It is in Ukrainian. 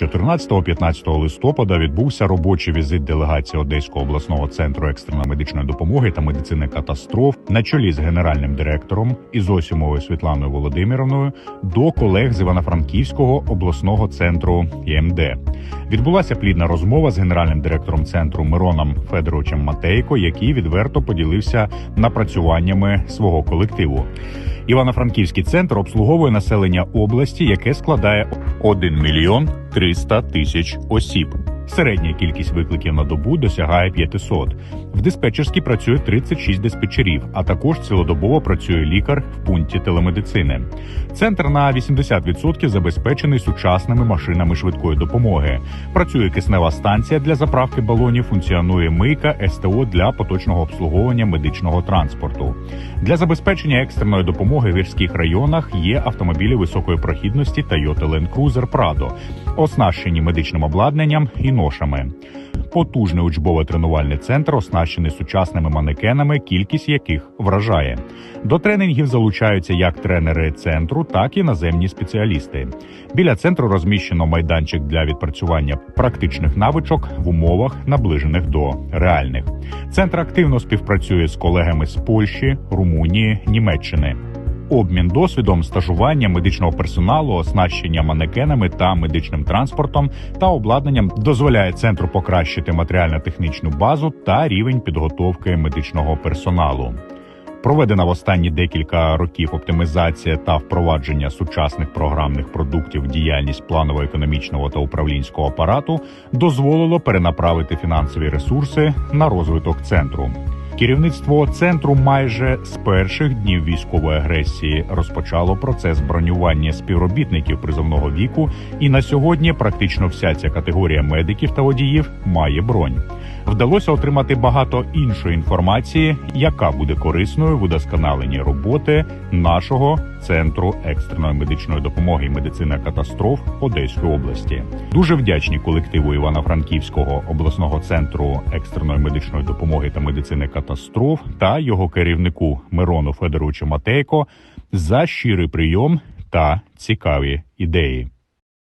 14-15 листопада відбувся робочий візит делегації Одеського обласного центру екстреної медичної допомоги та медицини катастроф на чолі з генеральним директором Ізосімовою Світланою Володимировною до колег з Івано-Франківського обласного центру ІМД. Відбулася плідна розмова з генеральним директором центру Мироном Федоровичем Матейко, який відверто поділився напрацюваннями свого колективу. Івано-Франківський центр обслуговує населення області, яке складає 1 мільйон 300 тисяч осіб. Середня кількість викликів на добу досягає 500. В диспетчерській працює 36 диспетчерів, а також цілодобово працює лікар в пункті телемедицини. Центр на 80% забезпечений сучасними машинами швидкої допомоги. Працює киснева станція для заправки балонів, функціонує мийка СТО для поточного обслуговування медичного транспорту. Для забезпечення екстреної допомоги в гірських районах є автомобілі високої прохідності Toyota Land Cruiser Prado, оснащені медичним обладнанням і ношами. Потужний учбово-тренувальний центр оснащений сучасними манекенами, кількість яких вражає. До тренінгів залучаються як тренери центру, так і наземні спеціалісти. Біля центру розміщено майданчик для відпрацювання практичних навичок в умовах, наближених до реальних. Центр активно співпрацює з колегами з Польщі, Румунії, Німеччини. Обмін досвідом, стажування медичного персоналу, оснащення манекенами та медичним транспортом та обладнанням дозволяє центру покращити матеріально-технічну базу та рівень підготовки медичного персоналу. Проведена в останні декілька років оптимізація та впровадження сучасних програмних продуктів в діяльність планово-економічного та управлінського апарату дозволило перенаправити фінансові ресурси на розвиток центру. Керівництво центру майже з перших днів військової агресії розпочало процес бронювання співробітників призовного віку, і на сьогодні практично вся ця категорія медиків та водіїв має бронь. Вдалося отримати багато іншої інформації, яка буде корисною в удосконаленні роботи нашого центру екстреної медичної допомоги і медицини катастроф Одеської області. Дуже вдячні колективу Івано-Франківського обласного центру екстреної медичної допомоги та медицини катастроф та його керівнику Мирону Федоровичу Матейко за щирий прийом та цікаві ідеї.